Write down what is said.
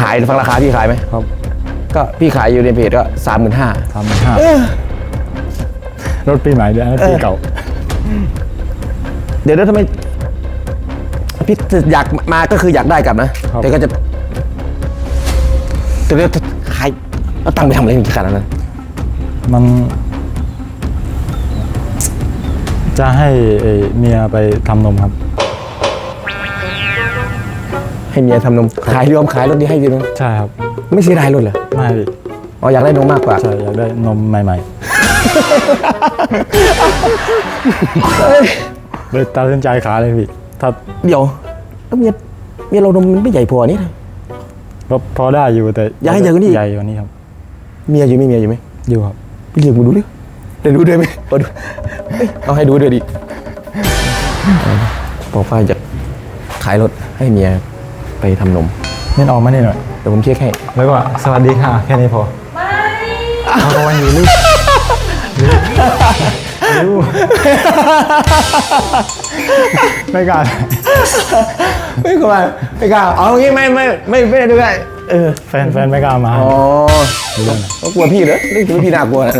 ขายฟังราคาพี่ขายไหมครับ ก็พี่ขายอยู่ในเพจก็สามหมื่นห้าทำห้ารถปีใหม่ด้วยนะปีเก่า เดี๋ยวแล้วทำไมพี่อยากมาก็คืออยากได้กลับนะครับแต่ก็จะแต่เดี๋ยวขายเอาตังค์ไปทำอะไรขนาดนั้นมัน จะให้เอ่อเมียไปทำนมครับ ให้เมียทำนมขายรวมขายรถนี้ให้ดีนมใช่ครับไม่เสียดายรถเหรอไม่พี่อ๋ออยากได้นมมากกว่าใช่อยากได้นมใหม่ๆเลยตัดสินใจขายเลยพี่ถ้าเดี๋ยวแล้วเมียเมียเรานมมันไม่ใหญ่พอนี่นะก็พอได้อยู่แต่อยากให้ใหญ่กว่านี้อีกใหญ่กว่านี้ครับ เมียอยู่ไหมเมียอยู่ไหมอยู่ครับพี่เรียกมาดูเลยเดี๋ยวดูด้วยไหมเอาดูเอ้ยเอาให้ดูด้วยดิบอกว่าจะขายรถให้เมีย ไปทำนมเน้นออกมานี่หน่อยเดี๋ยวผมเช็คให้แล้วก็สวัสดีค่ะ แค่นี้พอไม่เอาวันนี้ลูกลูกไม่กล้าไม่กล้าไม่กล้าเอางี้ไม่ไม่ไม่ไม่ได้ด้วยเออแฟนแฟนไม่กล้ามาอ๋อเรื่องเขากลัวพี่เหรอเรื่องที่พี่น่ากลัวนะ